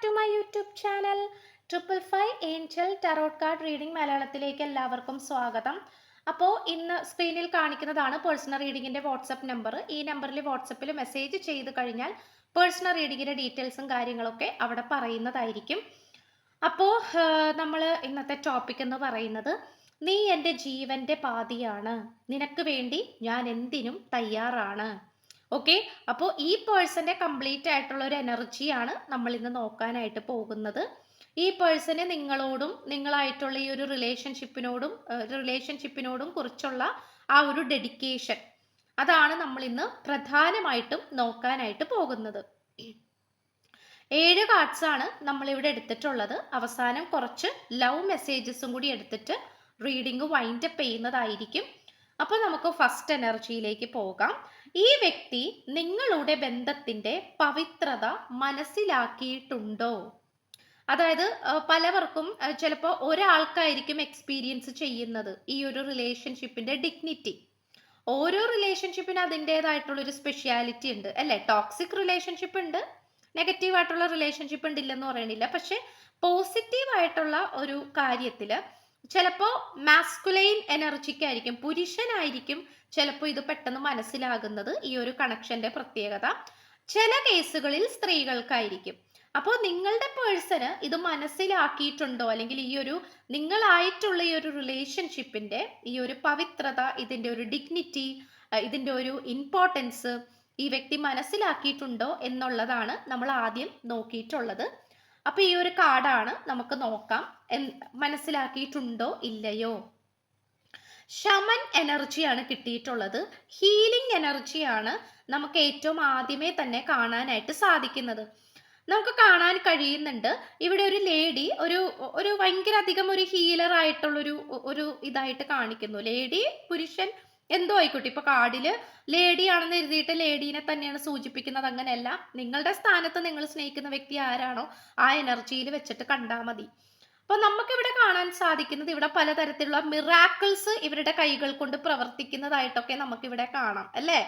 Back to my YouTube channel triple five angel tarot card reading മലയാളത്തിലേക്ക് എല്ലാവർക്കും സ്വാഗതം. അപ്പോൾ ഇന്ന് സ്ക്രീനിൽ കാണിക്കുന്നതാണ് പേഴ്സണൽ റീഡിങ്ങിന്റെ വാട്സപ്പ് നമ്പർ ഈ നമ്പറിൽ വാട്സപ്പിൽ മെസ്സേജ് ചെയ്ത് കഴിഞ്ഞാൽ പേഴ്സണൽ റീഡിങ്ങിന്റെ ഡീറ്റെയിൽസും കാര്യങ്ങളൊക്കെ അവിടെ പറയുന്നതായിരിക്കും. അപ്പോൾ നമ്മൾ ഇന്നത്തെ ടോപ്പിക് എന്ന് പറയുന്നത് നീ എന്റെ ജീവന്റെ പാതിയാണ്. നിനക്ക് വേണ്ടി ഞാൻ എന്തിനും തയ്യാറാണ്. ഓക്കെ അപ്പോൾ ഈ പേഴ്സന്റെ കംപ്ലീറ്റ് ആയിട്ടുള്ള ഒരു എനർജിയാണ് നമ്മൾ ഇന്ന് നോക്കാനായിട്ട് പോകുന്നത്. ഈ പേഴ്സന് നിങ്ങളോടും നിങ്ങളായിട്ടുള്ള ഈ ഒരു റിലേഷൻഷിപ്പിനോടും റിലേഷൻഷിപ്പിനോടും കുറിച്ചുള്ള ആ ഒരു ഡെഡിക്കേഷൻ അതാണ് നമ്മൾ ഇന്ന് പ്രധാനമായിട്ടും നോക്കാനായിട്ട് പോകുന്നത്. ഏഴ് കാർഡ്സ് ആണ് നമ്മൾ ഇവിടെ എടുത്തിട്ടുള്ളത്. അവസാനം കുറച്ച് ലവ് മെസ്സേജസും കൂടി എടുത്തിട്ട് റീഡിംഗ് വൈൻഡപ്പ് ചെയ്യുന്നതായിരിക്കും. അപ്പോൾ നമുക്ക് ഫസ്റ്റ് എനർജിയിലേക്ക് പോകാം. ഈ വ്യക്തി നിങ്ങളുടെ ബന്ധത്തിന്റെ പവിത്രത മനസ്സിലാക്കിയിട്ടുണ്ടോ? അതായത് പലവർക്കും ചിലപ്പോൾ ഒരാൾക്കായിരിക്കും എക്സ്പീരിയൻസ് ചെയ്യുന്നത് ഈ ഒരു റിലേഷൻഷിപ്പിന്റെ ഡിഗ്നിറ്റി ഓരോ റിലേഷൻഷിപ്പിന് അതിന്റെതായിട്ടുള്ളൊരു സ്പെഷ്യാലിറ്റി ഉണ്ട് അല്ലേ? ടോക്സിക് റിലേഷൻഷിപ്പ് ഉണ്ട് നെഗറ്റീവ് ആയിട്ടുള്ള റിലേഷൻഷിപ്പ് ഉണ്ടില്ലെന്ന് പറയണില്ല. പക്ഷെ പോസിറ്റീവ് ആയിട്ടുള്ള ഒരു കാര്യത്തിൽ ചിലപ്പോൾ മാസ്കുലൈൻ എനർജിക്കായിരിക്കും പുരുഷനായിരിക്കും ചിലപ്പോൾ ഇത് പെട്ടെന്ന് മനസ്സിലാകുന്നത് ഈ ഒരു കണക്ഷന്റെ പ്രത്യേകത. ചില കേസുകളിൽ സ്ത്രീകൾക്കായിരിക്കും. അപ്പോൾ നിങ്ങളുടെ പേഴ്സണ് ഇത് മനസ്സിലാക്കിയിട്ടുണ്ടോ? അല്ലെങ്കിൽ ഈ ഒരു നിങ്ങളായിട്ടുള്ള ഈ ഒരു റിലേഷൻഷിപ്പിന്റെ ഈ ഒരു പവിത്രത ഇതിന്റെ ഒരു ഡിഗ്നിറ്റി ഇതിന്റെ ഒരു ഇമ്പോർട്ടൻസ് ഈ വ്യക്തി മനസ്സിലാക്കിയിട്ടുണ്ടോ എന്നുള്ളതാണ് നമ്മൾ ആദ്യം നോക്കിയിട്ടുള്ളത്. അപ്പൊ ഈ ഒരു കാർഡാണ് നമുക്ക് നോക്കാം. മനസ്സിലാക്കിയിട്ടുണ്ടോ ഇല്ലയോ? ശമൻ എനർജിയാണ് കിട്ടിയിട്ടുള്ളത്. ഹീലിംഗ് എനർജിയാണ് നമുക്ക് ഏറ്റവും ആദ്യമേ തന്നെ കാണാനായിട്ട് സാധിക്കുന്നത്. നമുക്ക് കാണാൻ കഴിയുന്നുണ്ട്. ഇവിടെ ഒരു ലേഡി ഒരു ഒരു ഭയങ്കര അധികം ഒരു ഹീലർ ആയിട്ടുള്ളൊരു ഒരു ഇതായിട്ട് കാണിക്കുന്നു. ലേഡി പുരുഷൻ എന്തോ ആയിക്കോട്ടെ. ഇപ്പൊ കാർഡിൽ ലേഡി ആണെന്ന് എഴുതിയിട്ട് ലേഡീനെ തന്നെയാണ് സൂചിപ്പിക്കുന്നത്. അങ്ങനെയല്ല. നിങ്ങളുടെ സ്ഥാനത്ത് നിങ്ങൾ സ്നേഹിക്കുന്ന വ്യക്തി ആരാണോ ആ എനർജിയിൽ വെച്ചിട്ട് കണ്ടാൽ മതി. അപ്പൊ നമുക്ക് ഇവിടെ കാണാൻ സാധിക്കുന്നത് ഇവിടെ പലതരത്തിലുള്ള മിറാക്കിൾസ് ഇവരുടെ കൈകൾ കൊണ്ട് പ്രവർത്തിക്കുന്നതായിട്ടൊക്കെ നമുക്ക് ഇവിടെ കാണാം. അല്ലേ?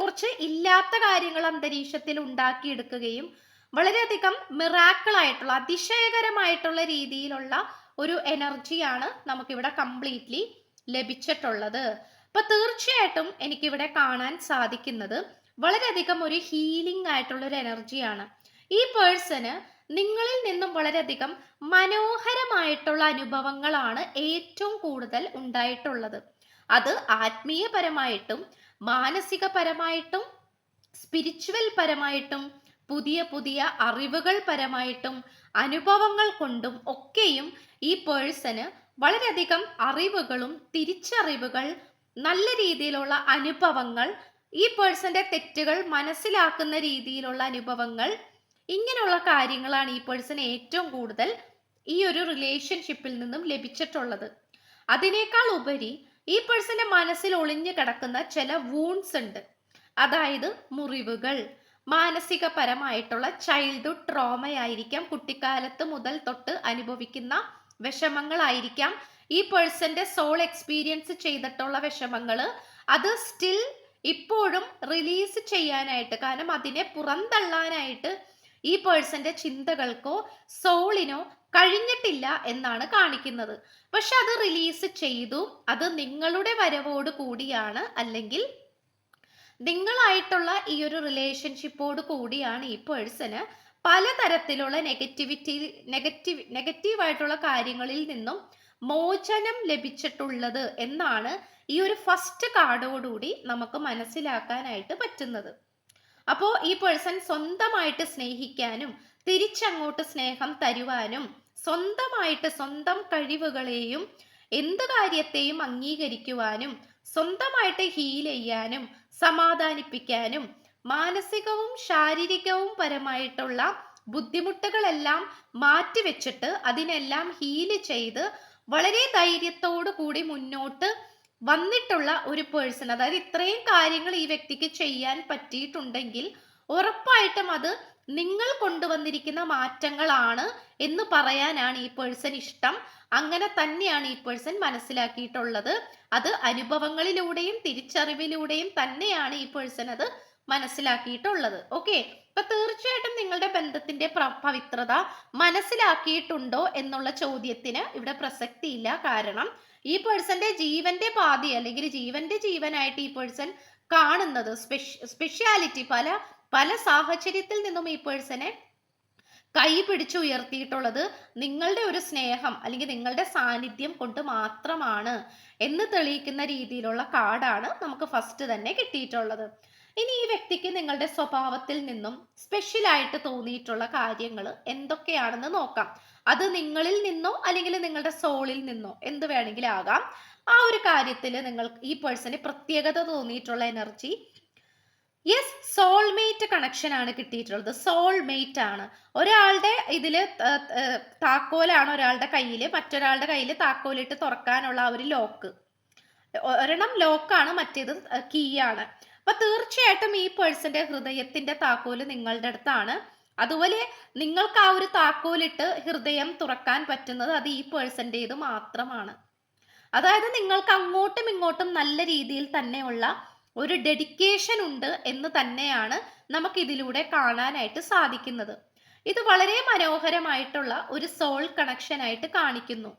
കുറച്ച് ഇല്ലാത്ത കാര്യങ്ങൾ അന്തരീക്ഷത്തിൽ ഉണ്ടാക്കിയെടുക്കുകയും വളരെയധികം മിറാക്കിൾ ആയിട്ടുള്ള അതിശയകരമായിട്ടുള്ള രീതിയിലുള്ള ഒരു എനർജിയാണ് നമുക്കിവിടെ കംപ്ലീറ്റ്ലി ലഭിച്ചിട്ടുള്ളത്. അപ്പൊ തീർച്ചയായിട്ടും എനിക്കിവിടെ കാണാൻ സാധിക്കുന്നത് വളരെയധികം ഒരു ഹീലിംഗ് ആയിട്ടുള്ള ഒരു എനർജിയാണ് ഈ പേഴ്സന് നിങ്ങളിൽ നിന്നും വളരെയധികം മനോഹരമായിട്ടുള്ള അനുഭവങ്ങളാണ് ഏറ്റവും കൂടുതൽ ഉണ്ടായിട്ടുള്ളത്. അത് ആത്മീയപരമായിട്ടും മാനസികപരമായിട്ടും സ്പിരിച്വൽ പരമായിട്ടും പുതിയ പുതിയ അറിവുകൾ പരമായിട്ടും അനുഭവങ്ങൾ കൊണ്ടും ഒക്കെയും ഈ പേഴ്സന് വളരെയധികം അറിവുകളും തിരിച്ചറിവുകൾ നല്ല രീതിയിലുള്ള അനുഭവങ്ങൾ ഈ പേഴ്സന്റെ തെറ്റുകൾ മനസ്സിലാക്കുന്ന രീതിയിലുള്ള അനുഭവങ്ങൾ ഇങ്ങനെയുള്ള കാര്യങ്ങളാണ് ഈ പേഴ്സൺ ഏറ്റവും കൂടുതൽ ഈ ഒരു റിലേഷൻഷിപ്പിൽ നിന്നും ലഭിച്ചിട്ടുള്ളത്. അതിനേക്കാൾ ഉപരി ഈ പേഴ്സന്റെ മനസ്സിൽ ഒളിഞ്ഞു കിടക്കുന്ന ചില വൂൺസ് ഉണ്ട്. അതായത് മുറിവുകൾ മാനസികപരമായിട്ടുള്ള ചൈൽഡ്ഹുഡ് ട്രോമയായിരിക്കാം കുട്ടിക്കാലത്ത് മുതൽ തൊട്ട് അനുഭവിക്കുന്ന വിഷമങ്ങളായിരിക്കാം ഈ പേഴ്സന്റെ സോൾ എക്സ്പീരിയൻസ് ചെയ്തിട്ടുള്ള വിഷമങ്ങൾ അത് സ്റ്റിൽ ഇപ്പോഴും റിലീസ് ചെയ്യാനായിട്ട് കാരണം അതിനെ പുറന്തള്ളാനായിട്ട് ഈ പേഴ്സന്റെ ചിന്തകൾക്കോ സോളിനോ കഴിഞ്ഞിട്ടില്ല എന്നാണ് കാണിക്കുന്നത്. പക്ഷെ അത് റിലീസ് ചെയ്തു. അത് നിങ്ങളുടെ വരവോട് കൂടിയാണ് അല്ലെങ്കിൽ നിങ്ങളായിട്ടുള്ള ഈ ഒരു റിലേഷൻഷിപ്പോട് കൂടിയാണ് ഈ പേഴ്സന് പലതരത്തിലുള്ള നെഗറ്റിവിറ്റി നെഗറ്റീവ് നെഗറ്റീവായിട്ടുള്ള കാര്യങ്ങളിൽ നിന്നും മോചനം ലഭിച്ചിട്ടുള്ളത് എന്നാണ് ഈ ഒരു ഫസ്റ്റ് കാർഡോടുകൂടി നമുക്ക് മനസ്സിലാക്കാനായിട്ട് പറ്റുന്നത്. അപ്പോൾ ഈ പേഴ്സൺ സ്വന്തമായിട്ട് സ്നേഹിക്കാനും തിരിച്ചങ്ങോട്ട് സ്നേഹം തരുവാനും സ്വന്തമായിട്ട് സ്വന്തം കഴിവുകളെയും എന്ത് കാര്യത്തെയും അംഗീകരിക്കുവാനും സ്വന്തമായിട്ട് ഹീൽ ചെയ്യാനും സമാധാനിപ്പിക്കാനും മാനസികവും ശാരീരികവും പരമായിട്ടുള്ള ബുദ്ധിമുട്ടുകളെല്ലാം മാറ്റിവെച്ചിട്ട് അതിനെല്ലാം ഹീൽ ചെയ്ത് വളരെ ധൈര്യത്തോടു കൂടി മുന്നോട്ട് വന്നിട്ടുള്ള ഒരു പേഴ്സൺ അതായത് ഇത്രയും കാര്യങ്ങൾ ഈ വ്യക്തിക്ക് ചെയ്യാൻ പറ്റിയിട്ടുണ്ടെങ്കിൽ ഉറപ്പായിട്ടും അത് നിങ്ങൾ കൊണ്ടുവന്നിരിക്കുന്ന മാറ്റങ്ങളാണ് എന്ന് പറയാനാണ് ഈ പേഴ്സൺ ഇഷ്ടം. അങ്ങനെ തന്നെയാണ് ഈ പേഴ്സൺ മനസ്സിലാക്കിയിട്ടുള്ളത്. അത് അനുഭവങ്ങളിലൂടെയും തിരിച്ചറിവിലൂടെയും തന്നെയാണ് ഈ പേഴ്സൺ അത് മനസ്സിലാക്കിയിട്ടുള്ളത്. ഓക്കെ അപ്പൊ തീർച്ചയായിട്ടും നിങ്ങളുടെ ബന്ധത്തിന്റെ പവിത്രത മനസ്സിലാക്കിയിട്ടുണ്ടോ എന്നുള്ള ചോദ്യത്തിന് ഇവിടെ പ്രസക്തിയില്ല. കാരണം ഈ പേഴ്സന്റെ ജീവന്റെ പാതി അല്ലെങ്കിൽ ജീവന്റെ ജീവനായിട്ട് ഈ പേഴ്സൺ കാണുന്നത് സ്പെഷ്യാലിറ്റി പല പല സാഹചര്യത്തിൽ നിന്നും ഈ പേഴ്സനെ കൈ പിടിച്ചുയർത്തിയിട്ടുള്ളത് നിങ്ങളുടെ ഒരു സ്നേഹം അല്ലെങ്കിൽ നിങ്ങളുടെ സാന്നിധ്യം കൊണ്ട് മാത്രമാണ് എന്ന് തെളിയിക്കുന്ന രീതിയിലുള്ള കാർഡാണ് നമുക്ക് ഫസ്റ്റ് തന്നെ കിട്ടിയിട്ടുള്ളത്. ഇനി ഈ വ്യക്തിക്ക് നിങ്ങളുടെ സ്വഭാവത്തിൽ നിന്നും സ്പെഷ്യൽ ആയിട്ട് തോന്നിയിട്ടുള്ള കാര്യങ്ങൾ എന്തൊക്കെയാണെന്ന് നോക്കാം. അത് നിങ്ങളിൽ നിന്നോ അല്ലെങ്കിൽ നിങ്ങളുടെ സോളിൽ നിന്നോ എന്ത് വേണമെങ്കിലും ആകാം ആ ഒരു കാര്യത്തിൽ നിങ്ങൾ ഈ പേഴ്സണ് പ്രത്യേകത തോന്നിയിട്ടുള്ള എനർജി യെസ് സോൾമേറ്റ് കണക്ഷൻ ആണ് കിട്ടിയിട്ടുള്ളത്. സോൾമേറ്റ് ആണ്. ഒരാളുടെ ത- താക്കോലാണ് ഒരാളുടെ കയ്യിൽ മറ്റൊരാളുടെ കയ്യിൽ താക്കോലിട്ട് തുറക്കാനുള്ള ആ ഒരു ലോക്ക് ഒരെണ്ണം ലോക്കാണ് മറ്റേത് കീ ആണ് അപ്പൊ തീർച്ചയായിട്ടും ഈ പേഴ്സന്റെ ഹൃദയത്തിന്റെ താക്കോൽ നിങ്ങളുടെ അടുത്താണ്. അതുപോലെ നിങ്ങൾക്ക് ആ ഒരു താക്കോലിട്ട് ഹൃദയം തുറക്കാൻ പറ്റുന്നത് അത് ഈ പേഴ്സന്റേത് മാത്രമാണ്. അതായത് നിങ്ങൾക്ക് അങ്ങോട്ടും ഇങ്ങോട്ടും നല്ല രീതിയിൽ തന്നെയുള്ള ഒരു ഡെഡിക്കേഷൻ ഉണ്ട് എന്ന് തന്നെയാണ് നമുക്ക് ഇതിലൂടെ കാണാനായിട്ട് സാധിക്കുന്നത്. ഇത് വളരെ മനോഹരമായിട്ടുള്ള ഒരു സോൾ കണക്ഷൻ ആയിട്ട് കാണിക്കുന്നു.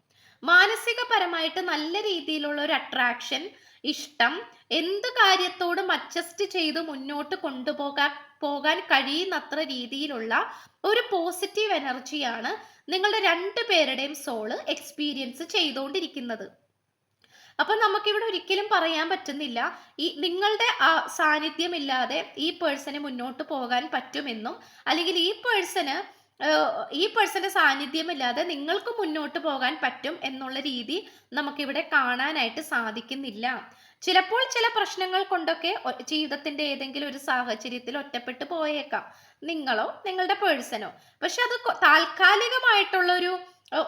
മാനസികപരമായിട്ട് നല്ല രീതിയിലുള്ള ഒരു അട്രാക്ഷൻ ഇഷ്ടം എന്ത് കാര്യത്തോടും അഡ്ജസ്റ്റ് ചെയ്ത് മുന്നോട്ട് കൊണ്ടുപോകാൻ പോകാൻ കഴിയുന്നത്ര രീതിയിലുള്ള ഒരു പോസിറ്റീവ് എനർജിയാണ് നിങ്ങളുടെ രണ്ടു പേരുടെയും സോൾ എക്സ്പീരിയൻസ് ചെയ്തുകൊണ്ടിരിക്കുന്നത്. അപ്പൊ നമുക്കിവിടെ ഒരിക്കലും പറയാൻ പറ്റുന്നില്ല ഈ നിങ്ങളുടെ സാന്നിധ്യമില്ലാതെ ഈ പേഴ്സന് മുന്നോട്ട് പോകാൻ പറ്റുമെന്നും അല്ലെങ്കിൽ ഈ പേഴ്സണ് ഈ പേഴ്സന്റെ സാന്നിധ്യമില്ലാതെ നിങ്ങൾക്ക് മുന്നോട്ട് പോകാൻ പറ്റും എന്നുള്ള രീതി നമുക്കിവിടെ കാണാനായിട്ട് സാധിക്കുന്നില്ല. ചിലപ്പോൾ ചില പ്രശ്നങ്ങൾ കൊണ്ടൊക്കെ ജീവിതത്തിന്റെ ഏതെങ്കിലും ഒരു സാഹചര്യത്തിൽ ഒറ്റപ്പെട്ടു പോയേക്കാം. നിങ്ങളോ നിങ്ങളുടെ പേഴ്സണോ പക്ഷെ അത് താൽക്കാലികമായിട്ടുള്ള ഒരു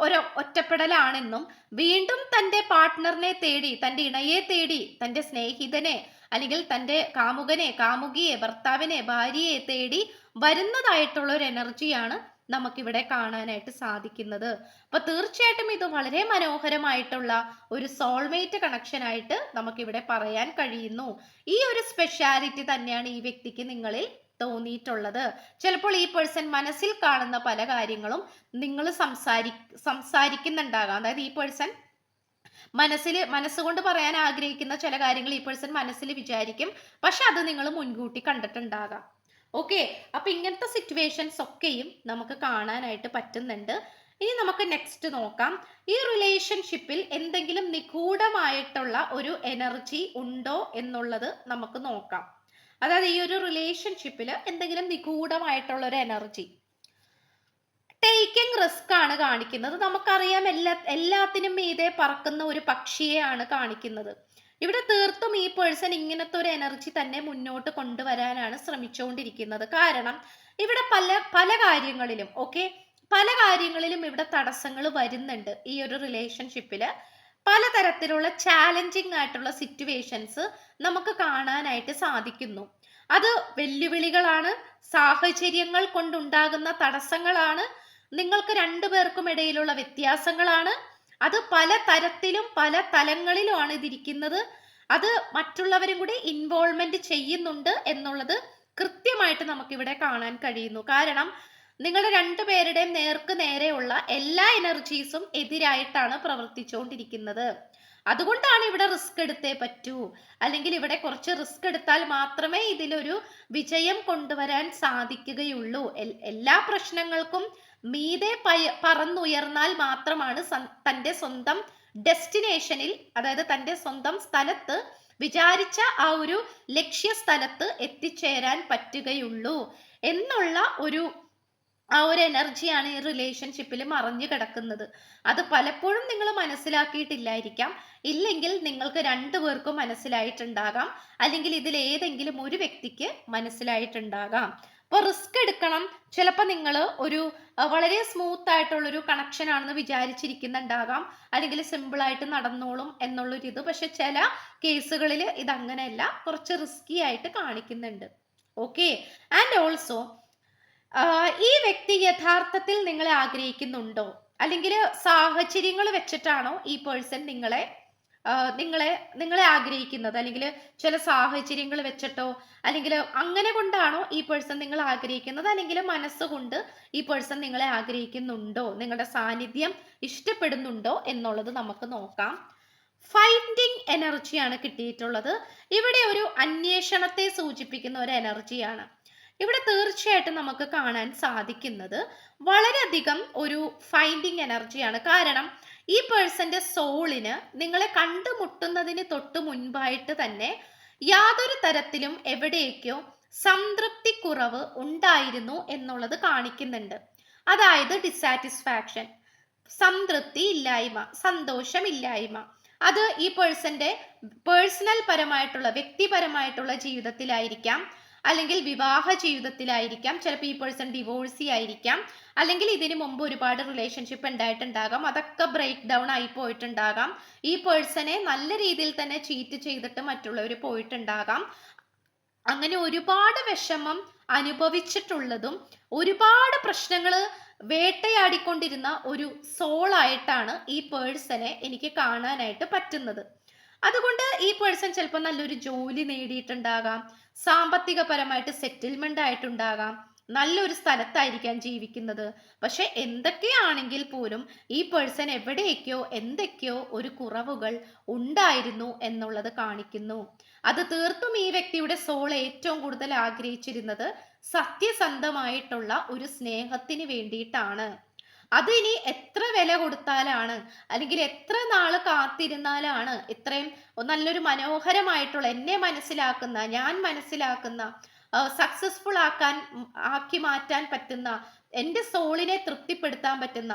ഒരു ഒറ്റപ്പെടലാണെന്നും വീണ്ടും തന്റെ പാർട്ട്ണറിനെ തേടി തന്റെ ഇണയെ തേടി തന്റെ സ്നേഹിതനെ അല്ലെങ്കിൽ തന്റെ കാമുകനെ കാമുകിയെ ഭർത്താവിനെ ഭാര്യയെ തേടി വരുന്നതായിട്ടുള്ള ഒരു എനർജിയാണ് നമുക്കിവിടെ കാണാനായിട്ട് സാധിക്കുന്നത്. അപ്പൊ തീർച്ചയായിട്ടും ഇത് വളരെ മനോഹരമായിട്ടുള്ള ഒരു സോൾമേറ്റ് കണക്ഷൻ ആയിട്ട് നമുക്കിവിടെ പറയാൻ കഴിയുന്നു. ഈ ഒരു സ്പെഷ്യാലിറ്റി തന്നെയാണ് ഈ വ്യക്തിക്ക് നിങ്ങളിൽ തോന്നിയിട്ടുള്ളത്. ചിലപ്പോൾ ഈ പേഴ്സൺ മനസ്സിൽ കാണുന്ന പല കാര്യങ്ങളും നിങ്ങൾ സംസാരി സംസാരിക്കുന്നുണ്ടാകാം. അതായത് ഈ പേഴ്സൺ മനസ്സിൽ മനസ്സുകൊണ്ട് പറയാൻ ആഗ്രഹിക്കുന്ന ചില കാര്യങ്ങൾ ഈ പേഴ്സൺ മനസ്സിൽ വിചാരിക്കും. പക്ഷെ അത് നിങ്ങൾ മുൻകൂട്ടി കണ്ടിട്ടുണ്ടാകാം. ഓക്കെ അപ്പൊ ഇങ്ങനത്തെ സിറ്റുവേഷൻസ് ഒക്കെയും നമുക്ക് കാണാനായിട്ട് പറ്റുന്നുണ്ട്. ഇനി നമുക്ക് നെക്സ്റ്റ് നോക്കാം. ഈ റിലേഷൻഷിപ്പിൽ എന്തെങ്കിലും നിഗൂഢമായിട്ടുള്ള ഒരു എനർജി ഉണ്ടോ എന്നുള്ളത് നമുക്ക് നോക്കാം. അതായത് ഈ ഒരു റിലേഷൻഷിപ്പിൽ എന്തെങ്കിലും നിഗൂഢമായിട്ടുള്ള ഒരു എനർജി ടേക്കിംഗ് റിസ്ക് ആണ് കാണിക്കുന്നത്. നമുക്കറിയാം എല്ലാ എല്ലാത്തിനും മീതെ പറക്കുന്ന ഒരു പക്ഷിയെയാണ് കാണിക്കുന്നത്. ഇവിടെ തീർത്തും ഈ പേഴ്സൺ ഇങ്ങനത്തെ ഒരു എനർജി തന്നെ മുന്നോട്ട് കൊണ്ടുവരാനാണ് ശ്രമിച്ചുകൊണ്ടിരിക്കുന്നത്. കാരണം ഇവിടെ പല പല കാര്യങ്ങളിലും ഓക്കെ പല കാര്യങ്ങളിലും ഇവിടെ തടസ്സങ്ങൾ വരുന്നുണ്ട് ഈ ഒരു റിലേഷൻഷിപ്പിൽ പലതരത്തിലുള്ള ചാലഞ്ചിങ് ആയിട്ടുള്ള സിറ്റുവേഷൻസ് നമുക്ക് കാണാനായിട്ട് സാധിക്കുന്നു. അത് വെല്ലുവിളികളാണ് സാഹചര്യങ്ങൾ കൊണ്ടുണ്ടാകുന്ന തടസ്സങ്ങളാണ് നിങ്ങൾക്ക് രണ്ടുപേർക്കും ഇടയിലുള്ള വ്യത്യാസങ്ങളാണ് അത് പല തരത്തിലും പല തലങ്ങളിലുമാണ് ഇതിരിക്കുന്നത്. അത് മറ്റുള്ളവരും കൂടി ഇൻവോൾവ്മെന്റ് ചെയ്യുന്നുണ്ട് എന്നുള്ളത് കൃത്യമായിട്ട് നമുക്കിവിടെ കാണാൻ കഴിയുന്നു. കാരണം നിങ്ങളുടെ രണ്ടുപേരുടെയും നേർക്ക് നേരെയുള്ള എല്ലാ എനർജീസും എതിരായിട്ടാണ് പ്രവർത്തിച്ചുകൊണ്ടിരിക്കുന്നത്. അതുകൊണ്ടാണ് ഇവിടെ റിസ്ക് എടുത്തേ പറ്റൂ. അല്ലെങ്കിൽ ഇവിടെ കുറച്ച് റിസ്ക് എടുത്താൽ മാത്രമേ ഇതിലൊരു വിജയം കൊണ്ടുവരാൻ സാധിക്കുകയുള്ളൂ. എല്ലാ പ്രശ്നങ്ങൾക്കും മീതെ പയ- പറന്നുയർന്നാൽ മാത്രമാണ് തന്റെ സ്വന്തം ഡെസ്റ്റിനേഷനിൽ അതായത് തന്റെ സ്വന്തം സ്ഥലത്ത് വിചാരിച്ച ആ ഒരു ലക്ഷ്യസ്ഥലത്ത് എത്തിച്ചേരാൻ പറ്റുകയുള്ളൂ. എന്നുള്ള ഒരു ആ ഒരു എനർജിയാണ് ഈ റിലേഷൻഷിപ്പിൽ മറഞ്ഞു കിടക്കുന്നത്. അത് പലപ്പോഴും നിങ്ങൾ മനസ്സിലാക്കിയിട്ടില്ലായിരിക്കാം. ഇല്ലെങ്കിൽ നിങ്ങൾക്ക് രണ്ടു പേർക്കും മനസ്സിലായിട്ടുണ്ടാകാം. അല്ലെങ്കിൽ ഇതിൽ ഏതെങ്കിലും ഒരു വ്യക്തിക്ക് മനസ്സിലായിട്ടുണ്ടാകാം. അപ്പോൾ റിസ്ക് എടുക്കണം. ചിലപ്പോൾ നിങ്ങൾ ഒരു വളരെ സ്മൂത്ത് ആയിട്ടുള്ള ഒരു കണക്ഷൻ ആണെന്ന് വിചാരിച്ചിരിക്കുന്നുണ്ടാകാം. അല്ലെങ്കിൽ സിമ്പിൾ ആയിട്ട് നടന്നോളും എന്നുള്ളൊരു ഇത്. പക്ഷെ ചില കേസുകളിൽ ഇത് അങ്ങനെയല്ല കുറച്ച് റിസ്കി ആയിട്ട് കാണിക്കുന്നുണ്ട്. ഓക്കെ ആൻഡ് ഓൾസോ ഈ വ്യക്തി യഥാർത്ഥത്തിൽ നിങ്ങളെ ആഗ്രഹിക്കുന്നുണ്ടോ? അല്ലെങ്കിൽ സാഹചര്യങ്ങൾ വെച്ചിട്ടാണോ ഈ പേഴ്സൺ നിങ്ങളെ നിങ്ങളെ നിങ്ങളെ ആഗ്രഹിക്കുന്നത്? അല്ലെങ്കിൽ ചില സാഹചര്യങ്ങൾ വെച്ചിട്ടോ? അല്ലെങ്കിൽ അങ്ങനെ കൊണ്ടാണോ ഈ പേഴ്സൺ നിങ്ങൾ ആഗ്രഹിക്കുന്നത്? അല്ലെങ്കിൽ മനസ്സുകൊണ്ട് ഈ പേഴ്സൺ നിങ്ങളെ ആഗ്രഹിക്കുന്നുണ്ടോ? നിങ്ങളുടെ സാന്നിധ്യം ഇഷ്ടപ്പെടുന്നുണ്ടോ എന്നുള്ളത് നമുക്ക് നോക്കാം. ഫൈൻഡിങ് എനർജിയാണ് കിട്ടിയിട്ടുള്ളത്. ഇവിടെ ഒരു അന്വേഷണത്തെ സൂചിപ്പിക്കുന്ന ഒരു എനർജിയാണ് ഇവിടെ തീർച്ചയായിട്ടും നമുക്ക് കാണാൻ സാധിക്കുന്നത് വളരെയധികം ഒരു ഫൈൻഡിങ് എനർജിയാണ് കാരണം ഈ പേഴ്സന്റെ സോളിന് നിങ്ങളെ കണ്ടുമുട്ടുന്നതിന് തൊട്ട് മുൻപായിട്ട് തന്നെ യാതൊരു തരത്തിലും എവിടേക്കോ സംതൃപ്തി കുറവ് ഉണ്ടായിരുന്നു എന്നുള്ളത് കാണിക്കുന്നുണ്ട്. അതായത് ഡിസാറ്റിസ്ഫാക്ഷൻ സംതൃപ്തി ഇല്ലായ്മ സന്തോഷമില്ലായ്മ. അത് ഈ പേഴ്സന്റെ പേഴ്സണൽ പരമായിട്ടുള്ള വ്യക്തിപരമായിട്ടുള്ള ജീവിതത്തിലായിരിക്കാം. അല്ലെങ്കിൽ വിവാഹ ജീവിതത്തിലായിരിക്കാം ചിലപ്പോൾ ഈ പേഴ്സൺ ഡിവോഴ്സി ആയിരിക്കാം. അല്ലെങ്കിൽ ഇതിനു മുമ്പ് ഒരുപാട് റിലേഷൻഷിപ്പ് ഉണ്ടായിട്ടുണ്ടാകാം. അതൊക്കെ ബ്രേക്ക് ഡൗൺ ആയി പോയിട്ടുണ്ടാകാം. ഈ പേഴ്സണെ നല്ല രീതിയിൽ തന്നെ ചീറ്റ് ചെയ്തിട്ട് മറ്റുള്ളവർ പോയിട്ടുണ്ടാകാം. അങ്ങനെ ഒരുപാട് വിഷമം അനുഭവിച്ചിട്ടുള്ളതും ഒരുപാട് പ്രശ്നങ്ങൾ വേട്ടയാടിക്കൊണ്ടിരുന്ന ഒരു സോൾ ആയിട്ടാണ് ഈ പേഴ്സണെ എനിക്ക് കാണാനായിട്ട് പറ്റുന്നത്. അതുകൊണ്ട് ഈ പേഴ്സൺ ചിലപ്പോൾ നല്ലൊരു ജോലി നേടിയിട്ടുണ്ടാകാം. സാമ്പത്തികപരമായിട്ട് സെറ്റിൽമെന്റ് ആയിട്ടുണ്ടാകാം. നല്ലൊരു സ്ഥലത്തായിരിക്കാം ജീവിക്കുന്നത്. പക്ഷെ എന്തൊക്കെയാണെങ്കിൽ പോലും ഈ പേഴ്സൺ എവിടെയൊക്കെയോ എന്തൊക്കെയോ ഒരു കുറവുകൾ ഉണ്ടായിരുന്നു എന്നുള്ളത് കാണിക്കുന്നു. അത് തീർത്തും ഈ വ്യക്തിയുടെ സോൾ ഏറ്റവും കൂടുതൽ ആഗ്രഹിച്ചിരുന്നത് സത്യസന്ധമായിട്ടുള്ള ഒരു സ്നേഹത്തിന് വേണ്ടിയിട്ടാണ്. അത് ഇനി എത്ര വില കൊടുത്താലാണ്? അല്ലെങ്കിൽ എത്ര നാൾ കാത്തിരുന്നാലാണ് ഇത്രയും നല്ലൊരു മനോഹരമായിട്ടുള്ള എന്നെ മനസ്സിലാക്കുന്ന ഞാൻ മനസ്സിലാക്കുന്ന സക്സസ്ഫുൾ ആക്കാൻ ആക്കി മാറ്റാൻ പറ്റുന്ന എന്റെ സോളിനെ തൃപ്തിപ്പെടുത്താൻ പറ്റുന്ന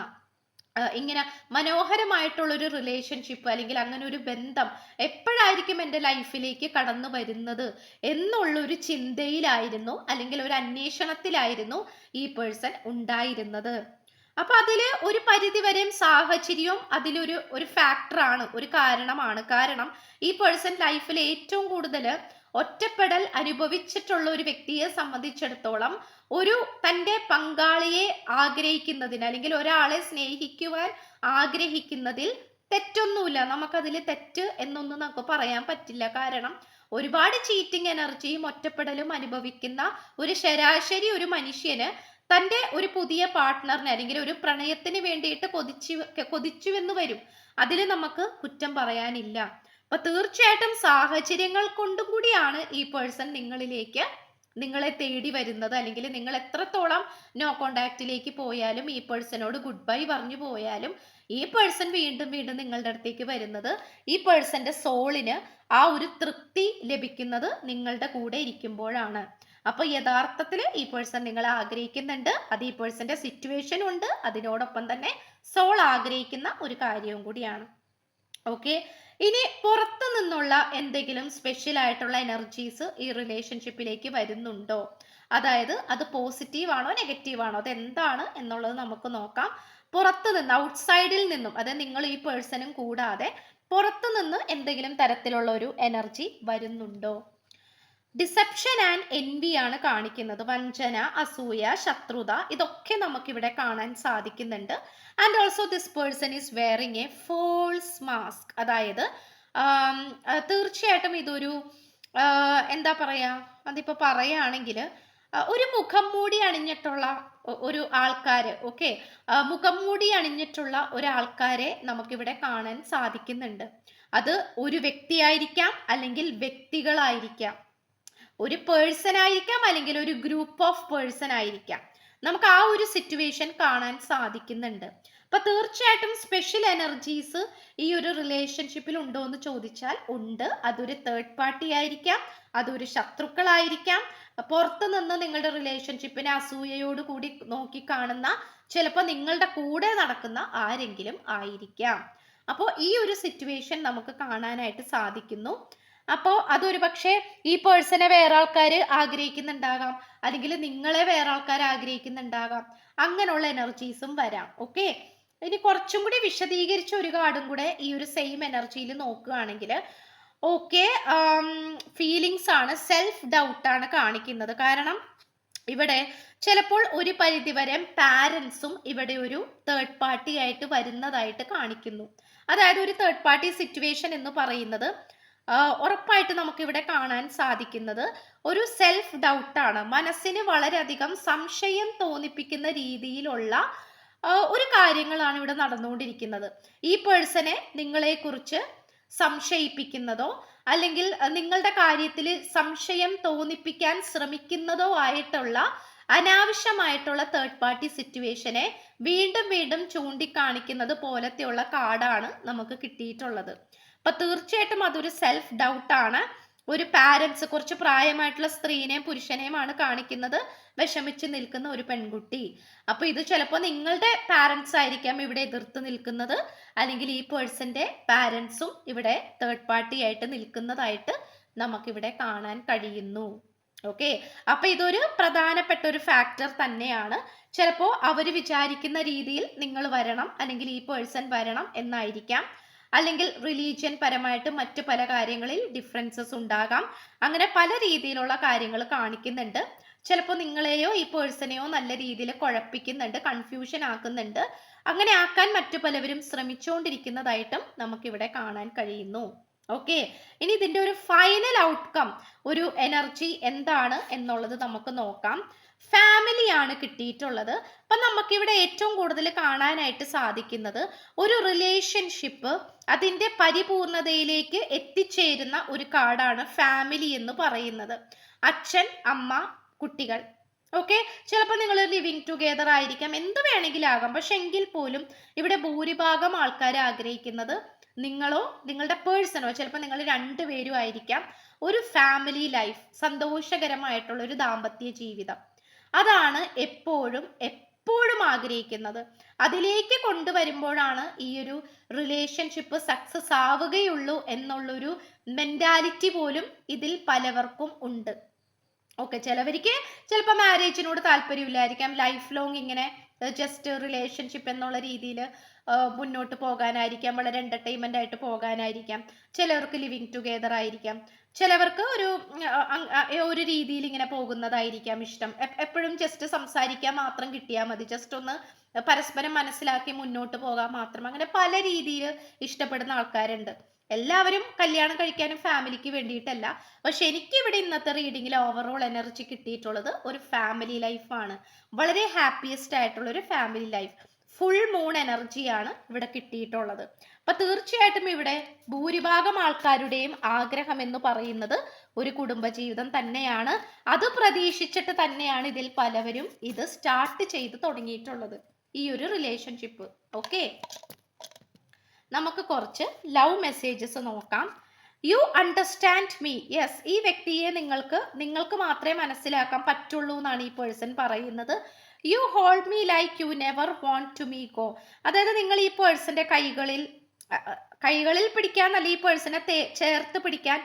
ഇങ്ങനെ മനോഹരമായിട്ടുള്ള ഒരു റിലേഷൻഷിപ്പ് അല്ലെങ്കിൽ അങ്ങനെ ഒരു ബന്ധം എപ്പോഴായിരിക്കും എന്റെ ലൈഫിലേക്ക് കടന്നു വരുന്നത് എന്നുള്ളൊരു ചിന്തയിലായിരുന്നു അല്ലെങ്കിൽ ഒരു അന്വേഷണത്തിലായിരുന്നു ഈ പേഴ്സൺ ഉണ്ടായിരുന്നത്. അപ്പൊ അതിൽ ഒരു പരിധി വരെയും സാഹചര്യവും അതിലൊരു ഒരു ഫാക്ടറാണ് ഒരു കാരണമാണ്. കാരണം ഈ പേഴ്സൺ ലൈഫിൽ ഏറ്റവും കൂടുതൽ ഒറ്റപ്പെടൽ അനുഭവിച്ചിട്ടുള്ള ഒരു വ്യക്തിയെ സംബന്ധിച്ചിടത്തോളം ഒരു തന്റെ പങ്കാളിയെ ആഗ്രഹിക്കുന്നതിന് അല്ലെങ്കിൽ ഒരാളെ സ്നേഹിക്കുവാൻ ആഗ്രഹിക്കുന്നതിൽ തെറ്റൊന്നുമില്ല. നമുക്കതിൽ തെറ്റ് എന്നൊന്നും നമുക്ക് പറയാൻ പറ്റില്ല. കാരണം ഒരുപാട് ചീറ്റിംഗ് എനർജിയും ഒറ്റപ്പെടലും അനുഭവിക്കുന്ന ഒരു ശരാശരി ഒരു മനുഷ്യന് തന്റെ ഒരു പുതിയ പാർട്ട്ണറിന് അല്ലെങ്കിൽ ഒരു പ്രണയത്തിന് വേണ്ടിയിട്ട് കൊതിച്ചു കൊതിച്ചുവെന്ന് വരും. അതിൽ നമുക്ക് കുറ്റം പറയാനില്ല. അപ്പൊ തീർച്ചയായിട്ടും സാഹചര്യങ്ങൾ കൊണ്ടും കൂടിയാണ് ഈ പേഴ്സൺ നിങ്ങളിലേക്ക് നിങ്ങളെ തേടി വരുന്നത്. അല്ലെങ്കിൽ നിങ്ങൾ എത്രത്തോളം നോ കോണ്ടാക്റ്റിലേക്ക് പോയാലും ഈ പേഴ്സണോട് ഗുഡ് ബൈ പറഞ്ഞു പോയാലും ഈ പേഴ്സൺ വീണ്ടും വീണ്ടും നിങ്ങളുടെ അടുത്തേക്ക് വരുന്നത് ഈ പേഴ്സന്റെ സോളിന് ആ ഒരു തൃപ്തി ലഭിക്കുന്നത് നിങ്ങളുടെ കൂടെ ഇരിക്കുമ്പോഴാണ്. അപ്പൊ യഥാർത്ഥത്തിൽ ഈ പേഴ്സൺ നിങ്ങൾ ആഗ്രഹിക്കുന്നുണ്ട്. അത് ഈ പേഴ്സന്റെ സിറ്റുവേഷൻ ഉണ്ട്. അതിനോടൊപ്പം തന്നെ സോൾ ആഗ്രഹിക്കുന്ന ഒരു കാര്യവും കൂടിയാണ്. ഓക്കെ ഇനി പുറത്തു നിന്നുള്ള എന്തെങ്കിലും സ്പെഷ്യൽ ആയിട്ടുള്ള എനർജീസ് ഈ റിലേഷൻഷിപ്പിലേക്ക് വരുന്നുണ്ടോ? അതായത് അത് പോസിറ്റീവ് ആണോ നെഗറ്റീവ് ആണോ? അത് എന്താണ് എന്നുള്ളത് നമുക്ക് നോക്കാം. പുറത്തു നിന്ന് ഔട്ട്സൈഡിൽ നിന്നും അതായത് നിങ്ങൾ ഈ പേഴ്സണും കൂടാതെ പുറത്തു നിന്ന് എന്തെങ്കിലും തരത്തിലുള്ള ഒരു എനർജി വരുന്നുണ്ടോ? ഡിസെപ്ഷൻ ആൻഡ് എൻവി ആണ് കാണിക്കുന്നത്. വഞ്ചന അസൂയ ശത്രുത ഇതൊക്കെ നമുക്കിവിടെ കാണാൻ സാധിക്കുന്നുണ്ട്. And also this person is wearing a false mask അതായത് തീർച്ചയായിട്ടും ഇതൊരു എന്താ പറയാ അതിപ്പോ പറയുകയാണെങ്കിൽ ഒരു മുഖം മൂടി അണിഞ്ഞിട്ടുള്ള ഒരു ആൾക്കാര് ഓക്കെ മുഖം മൂടി അണിഞ്ഞിട്ടുള്ള ഒരാൾക്കാരെ നമുക്കിവിടെ കാണാൻ സാധിക്കുന്നുണ്ട്. അത് ഒരു വ്യക്തിയായിരിക്കാം അല്ലെങ്കിൽ വ്യക്തികളായിരിക്കാം. ഒരു പേഴ്സൺ ആയിരിക്കാം അല്ലെങ്കിൽ ഒരു ഗ്രൂപ്പ് ഓഫ് പേഴ്സൺ ആയിരിക്കാം. നമുക്ക് ആ ഒരു സിറ്റുവേഷൻ കാണാൻ സാധിക്കുന്നുണ്ട്. അപ്പൊ തീർച്ചയായിട്ടും സ്പെഷ്യൽ എനർജീസ് ഈ ഒരു റിലേഷൻഷിപ്പിൽ ഉണ്ടോ എന്ന് ചോദിച്ചാൽ ഉണ്ട്. അതൊരു തേർഡ് പാർട്ടി ആയിരിക്കാം അതൊരു ശത്രുക്കളായിരിക്കാം പുറത്ത് നിന്ന് നിങ്ങളുടെ റിലേഷൻഷിപ്പിനെ അസൂയയോട് കൂടി നോക്കി കാണുന്ന ചിലപ്പോൾ നിങ്ങളുടെ കൂടെ നടക്കുന്ന ആരെങ്കിലും ആയിരിക്കാം. അപ്പോൾ ഈ ഒരു സിറ്റുവേഷൻ നമുക്ക് കാണാനായിട്ട് സാധിക്കുന്നു. അപ്പോൾ അതൊരു പക്ഷേ ഈ പേഴ്സണെ വേറെ ആൾക്കാർ ആഗ്രഹിക്കുന്നുണ്ടാകാം. അല്ലെങ്കിൽ നിങ്ങളെ വേറെ ആൾക്കാർ ആഗ്രഹിക്കുന്നുണ്ടാകാം. അങ്ങനെയുള്ള എനർജീസും വരാം. ഓക്കെ ഇനി കുറച്ചും കൂടി വിശദീകരിച്ച ഒരു കാർഡും കൂടെ ഈ ഒരു സെയിം എനർജിയിൽ നോക്കുകയാണെങ്കിൽ ഓക്കെ ഫീലിങ്സ് ആണ് സെൽഫ് ഡൗട്ട് ആണ് കാണിക്കുന്നത്. കാരണം ഇവിടെ ചിലപ്പോൾ ഒരു പരിധിവരെ പാരൻസും ഇവിടെ ഒരു തേർഡ് പാർട്ടി ആയിട്ട് വരുന്നതായിട്ട് കാണിക്കുന്നു. അതായത് ഒരു തേർഡ് പാർട്ടി സിറ്റുവേഷൻ എന്ന് പറയുന്നത് ഉറപ്പായിട്ട് നമുക്കിവിടെ കാണാൻ സാധിക്കുന്നത് ഒരു സെൽഫ് ഡൗട്ടാണ് മനസ്സിന് വളരെയധികം സംശയം തോന്നിപ്പിക്കുന്ന രീതിയിലുള്ള ഒരു കാര്യങ്ങളാണ് ഇവിടെ നടന്നുകൊണ്ടിരിക്കുന്നത്. ഈ പേഴ്സണെ നിങ്ങളെക്കുറിച്ച് സംശയിപ്പിക്കുന്നതോ അല്ലെങ്കിൽ നിങ്ങളുടെ കാര്യത്തിൽ സംശയം തോന്നിപ്പിക്കാൻ ശ്രമിക്കുന്നതോ ആയിട്ടുള്ള അനാവശ്യമായിട്ടുള്ള തേർഡ് പാർട്ടി സിറ്റുവേഷനെ വീണ്ടും വീണ്ടും ചൂണ്ടിക്കാണിക്കുന്നത് പോലത്തെയുള്ള കാർഡാണ് നമുക്ക് കിട്ടിയിട്ടുള്ളത്. അപ്പൊ തീർച്ചയായിട്ടും അതൊരു സെൽഫ് ഡൗട്ട് ആണ്. ഒരു പാരന്റ്സ് കുറച്ച് പ്രായമായിട്ടുള്ള സ്ത്രീനെയും പുരുഷനെയുമാണ് കാണിക്കുന്നത്. വിഷമിച്ച് നിൽക്കുന്ന ഒരു പെൺകുട്ടി. അപ്പൊ ഇത് ചിലപ്പോൾ നിങ്ങളുടെ പാരന്റ്സ് ആയിരിക്കാം ഇവിടെ എതിർത്ത് നിൽക്കുന്നത്. അല്ലെങ്കിൽ ഈ പേഴ്സന്റെ പാരന്റ്സും ഇവിടെ തേർഡ് പാർട്ടി ആയിട്ട് നിൽക്കുന്നതായിട്ട് നമുക്കിവിടെ കാണാൻ കഴിയുന്നു. ഓക്കെ അപ്പൊ ഇതൊരു പ്രധാനപ്പെട്ട ഒരു ഫാക്ടർ തന്നെയാണ്. ചിലപ്പോൾ അവർ വിചാരിക്കുന്ന രീതിയിൽ നിങ്ങൾ വരണം. അല്ലെങ്കിൽ ഈ പേഴ്സൺ വരണം എന്നായിരിക്കാം. അല്ലെങ്കിൽ റിലീജിയൻ പരമായിട്ട് മറ്റു പല കാര്യങ്ങളിൽ ഡിഫറൻസസ് ഉണ്ടാകാം. അങ്ങനെ പല രീതിയിലുള്ള കാര്യങ്ങൾ കാണിക്കുന്നുണ്ട്. ചിലപ്പോൾ നിങ്ങളെയോ ഈ പേഴ്സണെയോ നല്ല രീതിയിൽ കുഴപ്പിക്കുന്നുണ്ട് കൺഫ്യൂഷൻ ആക്കുന്നുണ്ട്. അങ്ങനെ ആക്കാൻ മറ്റു പലവരും ശ്രമിച്ചുകൊണ്ടിരിക്കുന്നതായിട്ടും നമുക്കിവിടെ കാണാൻ കഴിയുന്നു. ഓക്കെ ഇനി ഇതിന്റെ ഒരു ഫൈനൽ ഔട്ട്കം ഒരു എനർജി എന്താണ് എന്നുള്ളത് നമുക്ക് നോക്കാം. ഫാമിലിയാണ് കിട്ടിയിട്ടുള്ളത്. അപ്പൊ നമുക്കിവിടെ ഏറ്റവും കൂടുതൽ കാണാനായിട്ട് സാധിക്കുന്നത് ഒരു റിലേഷൻഷിപ്പ് അതിന്റെ പരിപൂർണതയിലേക്ക് എത്തിച്ചേരുന്ന ഒരു കാർഡാണ് ഫാമിലി എന്ന് പറയുന്നത്. അച്ഛൻ അമ്മ കുട്ടികൾ. ഓക്കെ ചിലപ്പോൾ നിങ്ങൾ ലിവിങ് ടുഗെദർ ആയിരിക്കാം. എന്ത് വേണമെങ്കിലും ആകാം. പക്ഷെ എങ്കിൽ പോലും ഇവിടെ ഭൂരിഭാഗം ആൾക്കാർ ആഗ്രഹിക്കുന്നത് നിങ്ങളോ നിങ്ങളുടെ പേഴ്സണോ ചിലപ്പോൾ നിങ്ങൾ രണ്ടുപേരും ആയിരിക്കാം. ഒരു ഫാമിലി ലൈഫ് സന്തോഷകരമായിട്ടുള്ള ഒരു ദാമ്പത്യ ജീവിതം. അതാണ് എപ്പോഴും എപ്പോഴും ആഗ്രഹിക്കുന്നത്. അതിലേക്ക് കൊണ്ടുവരുമ്പോഴാണ് ഈ ഒരു റിലേഷൻഷിപ്പ് സക്സസ് ആവുകയുള്ളൂ എന്നുള്ളൊരു മെന്റാലിറ്റി പോലും ഇതിൽ പലവർക്കും ഉണ്ട്. ഓക്കെ ചിലവർക്ക് ചിലപ്പോൾ മാരേജിനോട് താല്പര്യമില്ലായിരിക്കാം. ലൈഫ് ലോങ് ഇങ്ങനെ ജസ്റ്റ് റിലേഷൻഷിപ്പ് എന്നുള്ള രീതിയിൽ മുന്നോട്ട് പോകാനായിരിക്കാം. വളരെ എന്റർടൈൻമെന്റ് ആയിട്ട് പോകാനായിരിക്കാം. ചിലവർക്ക് ലിവിങ് ടുഗെദർ ആയിരിക്കാം. ചിലവർക്ക് ഒരു ഒരു രീതിയിൽ ഇങ്ങനെ പോകുന്നതായിരിക്കാം ഇഷ്ടം. എപ്പോഴും ജസ്റ്റ് സംസാരിക്കാൻ മാത്രം കിട്ടിയാൽ മതി. ജസ്റ്റ് ഒന്ന് പരസ്പരം മനസ്സിലാക്കി മുന്നോട്ട് പോകാൻ മാത്രം. അങ്ങനെ പല രീതിയിൽ ഇഷ്ടപ്പെടുന്ന ആൾക്കാരുണ്ട്. എല്ലാവരും കല്യാണം കഴിക്കാനും ഫാമിലിക്ക് വേണ്ടിയിട്ടല്ല. പക്ഷെ എനിക്ക് ഇവിടെ ഇന്നത്തെ റീഡിങ്ങിൽ ഓവറോൾ എനർജി കിട്ടിയിട്ടുള്ളത് ഒരു ഫാമിലി ലൈഫാണ് വളരെ ഹാപ്പിയസ്റ്റ് ആയിട്ടുള്ള ഒരു ഫാമിലി ലൈഫ് ഫുൾ മൂൺ എനർജിയാണ് ഇവിടെ കിട്ടിയിട്ടുള്ളത്. അപ്പൊ തീർച്ചയായിട്ടും ഇവിടെ ഭൂരിഭാഗം ആൾക്കാരുടെയും ആഗ്രഹം എന്ന് പറയുന്നത് ഒരു കുടുംബജീവിതം തന്നെയാണ്. അത് പ്രതീക്ഷിച്ചിട്ട് തന്നെയാണ് ഇതിൽ പലവരും ഇത് സ്റ്റാർട്ട് ചെയ്ത് തുടങ്ങിയിട്ടുള്ളത്. ഈ ഒരു റിലേഷൻഷിപ്പ് ഓക്കെ നമുക്ക് കുറച്ച് ലവ് മെസ്സേജസ് നോക്കാം. യു അണ്ടർസ്റ്റാൻഡ് മീ യെസ് ഈ വ്യക്തിയെ നിങ്ങൾക്ക് നിങ്ങൾക്ക് മാത്രമേ മനസ്സിലാക്കാൻ പറ്റുള്ളൂ എന്നാണ് ഈ പേഴ്സൺ പറയുന്നത്. You hold me like you never want to me go അതായത് നിങ്ങൾ ഈ പേഴ്സന്റെ കൈകളിൽ കൈകളിൽ പിടിക്കാൻ അല്ലെങ്കിൽ ഈ പേഴ്സണെ ചേർത്ത് പിടിക്കാൻ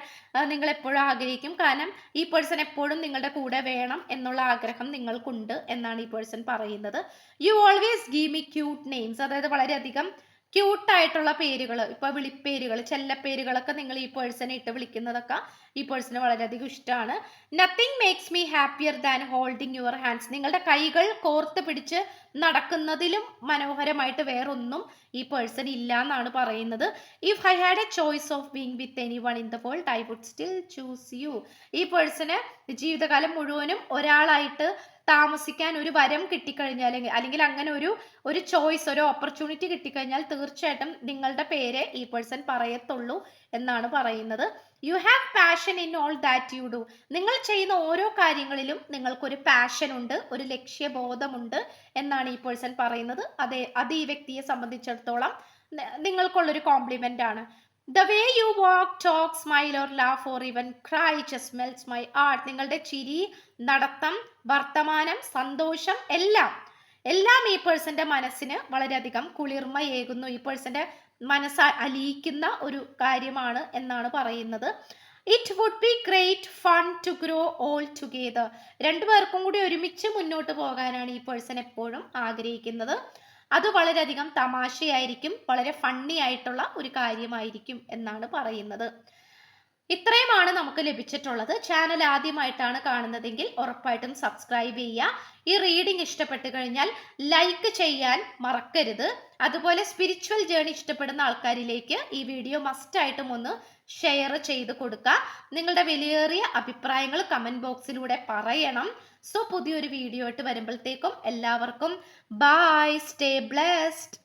നിങ്ങൾ എപ്പോഴും ആഗ്രഹിക്കും. കാരണം ഈ പേഴ്സൺ എപ്പോഴും നിങ്ങളുടെ കൂടെ വേണം എന്നുള്ള ആഗ്രഹം നിങ്ങൾക്കുണ്ട് എന്നാണ് ഈ പേഴ്സൺ പറയുന്നത്. You always give me cute names അതായത് വളരെയധികം ക്യൂട്ടായിട്ടുള്ള പേരുകൾ ഇപ്പൊ വിളിപ്പേരുകൾ ചെല്ലപ്പേരുകളൊക്കെ നിങ്ങൾ ഈ പേഴ്സണെ ഇട്ട് വിളിക്കുന്നതൊക്കെ ഈ പേഴ്സണ് വളരെയധികം ഇഷ്ടമാണ് nothing makes me happier than holding your hands നിങ്ങളുടെ കൈകൾ കോർത്ത് പിടിച്ച് നടക്കുന്നതിലും മനോഹരമായിട്ട് വേറൊന്നും ഈ പേഴ്സൺ ഇല്ല എന്നാണ് പറയുന്നത്. If I had a choice of being with any one in the world I would still choose you ഈ പേഴ്സണ് ജീവിതകാലം മുഴുവനും ഒരാളായിട്ട് താമസിക്കാൻ ഒരു വരം കിട്ടിക്കഴിഞ്ഞാൽ അല്ലെങ്കിൽ- അല്ലെങ്കിൽ അങ്ങനെ ഒരു ഒരു ചോയ്സ് ഒരു ഓപ്പർച്യൂണിറ്റി കിട്ടിക്കഴിഞ്ഞാൽ തീർച്ചയായിട്ടും നിങ്ങളുടെ പേര് ഈ പേഴ്സൺ പറയത്തുള്ളൂ എന്നാണ് പറയുന്നത്. You have passion in all that you do നിങ്ങൾ ചെയ്യുന്ന ഓരോ കാര്യങ്ങളിലും നിങ്ങൾക്കൊരു പാഷൻ ഉണ്ട് ഒരു ലക്ഷ്യബോധമുണ്ട് എന്നാണ് ഈ പേഴ്സൺ പറയുന്നത്. അതെ അത് ഈ വ്യക്തിയെ സംബന്ധിച്ചിടത്തോളം നിങ്ങൾക്കുള്ളൊരു കോംപ്ലിമെന്റ് ആണ്. The way you walk talk smile or laugh or even cry just melts my heart നിങ്ങളുടെ ചിരി നടത്തം വർത്തമാനം സന്തോഷം എല്ലാം എല്ലാം ഈ പേഴ്സന്റെ മനസ്സിന് വളരെയധികം കുളിർമയേകുന്നു. ഈ പേഴ്സന്റെ മനസ്സ് അലിയിക്കുന്ന ഒരു കാര്യമാണ് എന്നാണ് പറയുന്നത്. It would be great fun to grow all together രണ്ടുപേർക്കും കൂടി ഒരുമിച്ച് മുന്നോട്ട് പോകാനാണ് ഈ പേഴ്സൺ എപ്പോഴും ആഗ്രഹിക്കുന്നത്. അത് വളരെയധികം തമാശയായിരിക്കും വളരെ ഫണ്ണി ആയിട്ടുള്ള ഒരു കാര്യമായിരിക്കും എന്നാണ് പറയുന്നത്. ഇത്രയുമാണ് നമുക്ക് ലഭിച്ചിട്ടുള്ളത്. ചാനൽ ആദ്യമായിട്ടാണ് കാണുന്നതെങ്കിൽ ഉറപ്പായിട്ടും സബ്സ്ക്രൈബ് ചെയ്യുക. ഈ റീഡിംഗ് ഇഷ്ടപ്പെട്ടു കഴിഞ്ഞാൽ ലൈക്ക് ചെയ്യാൻ മറക്കരുത്. അതുപോലെ സ്പിരിച്വൽ ജേണി ഇഷ്ടപ്പെടുന്ന ആൾക്കാരിലേക്ക് ഈ വീഡിയോ മസ്റ്റായിട്ടും ഒന്ന് ഷെയർ ചെയ്ത് കൊടുക്കുക. നിങ്ങളുടെ വിലയേറിയ അഭിപ്രായങ്ങൾ കമന്റ് ബോക്സിലൂടെ പറയണം. സോ പുതിയൊരു വീഡിയോ ആയിട്ട് വരുമ്പോഴത്തേക്കും എല്ലാവർക്കും ബൈ സ്റ്റേ ബ്ലെസ്ഡ്